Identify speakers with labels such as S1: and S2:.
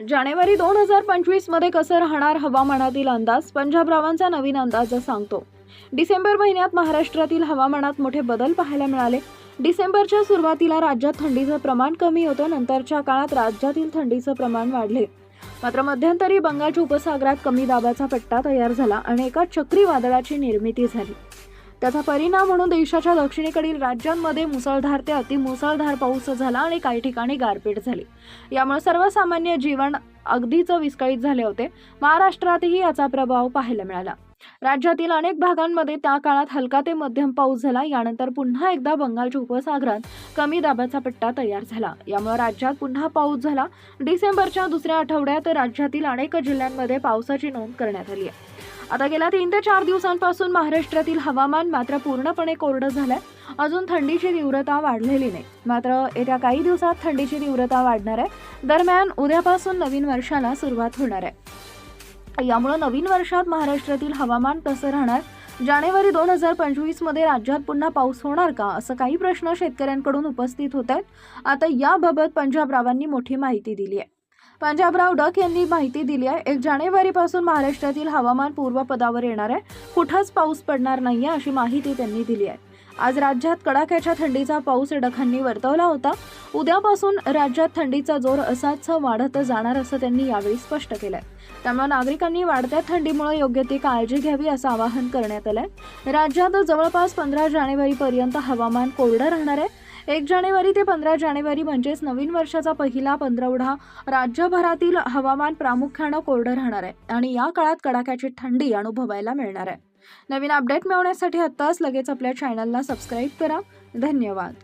S1: जानेवारी दोन हजार पंचवीसमध्ये कसं राहणार हवामानातील अंदाज? पंजाबरावांचा नवीन अंदाज सांगतो. डिसेंबर महिन्यात महाराष्ट्रातील हवामानात मोठे बदल पाहायला मिळाले. डिसेंबरच्या सुरुवातीला राज्यात थंडीचं प्रमाण कमी होतं नंतरच्या काळात राज्यातील थंडीचं प्रमाण वाढले. मात्र मध्यंतरी बंगालच्या उपसागरात कमी दाबाचा पट्टा तयार झाला आणि एका चक्रीवादळाची निर्मिती झाली. त्याचा परिणाम म्हणून देशाच्या दक्षिणेकडील राज्यांमध्ये मुसळधार ते अतिमुसळधार पाऊस झाला आणि काही ठिकाणी गारपीट झाली. यामुळे सर्वसामान्य जीवन अगदीच विस्कळीत झाले होते. महाराष्ट्रातही याचा प्रभाव पाहायला मिळाला. राज्यातील अनेक भागांमध्ये त्या काळात हलका ते मध्यम पाऊस झाला. यानंतर पुन्हा एकदा बंगालच्या उपसागरात कमी दाबाचा पट्टा तयार झाला. यामुळे राज्यात पुन्हा पाऊस झाला. डिसेंबरच्या दुसऱ्या आठवड्यात राज्यातील अनेक जिल्ह्यांमध्ये पावसाची नोंद करण्यात आली आहे. आता गेल्या तीन ते चार दिवसांपासून महाराष्ट्रातील हवामान मात्र पूर्णपणे कोरडं झालंय. अजून थंडीची तीव्रता वाढलेली नाही. मात्र येत्या काही दिवसात थंडीची तीव्रता वाढणार आहे. दरम्यान उद्यापासून नवीन वर्षाला सुरुवात होणार आहे. यामुळं नवीन वर्षात महाराष्ट्रातील हवामान कसं राहणार. जानेवारी दोन हजार पंचवीसमध्ये राज्यात पुन्हा पाऊस होणार का? असं काही प्रश्न शेतकऱ्यांकडून उपस्थित होत आहेत आता याबाबत पंजाबरावांनी मोठी माहिती दिली आहे. पंजाबराव डक यांनी माहिती दिली आहे. एक जानेवारीपासून महाराष्ट्रातील हवामान पूर्वपदावर येणार आहे. कुठंच पाऊस पडणार नाहीये अशी माहिती त्यांनी दिली आहे. आज राज्यात कडाक्याच्या थंडीचा पाऊस डखांनी वर्तवला होता. उद्यापासून राज्यात थंडीचा जोर असाच वाढत जाणार असं त्यांनी यावेळी स्पष्ट केलंय. त्यामुळे नागरिकांनी वाढत्या थंडीमुळे योग्य ती काळजी घ्यावी असं आवाहन करण्यात आलंय. राज्यात जवळपास पंधरा जानेवारीपर्यंत हवामान कोरडं राहणार आहे. एक जानेवारी ते पंधरा जानेवारी म्हणजेच नवीन वर्षाचा पहिला पंधरवडा राज्यभरातील हवामान प्रामुख्यानं कोरडं राहणार आहे आणि या काळात कडाक्याची थंडी अनुभवायला मिळणार आहे. नवीन अपडेट मिळवण्यासाठी आत्ताच लगेच आपल्या चॅनलला सबस्क्राईब करा. धन्यवाद.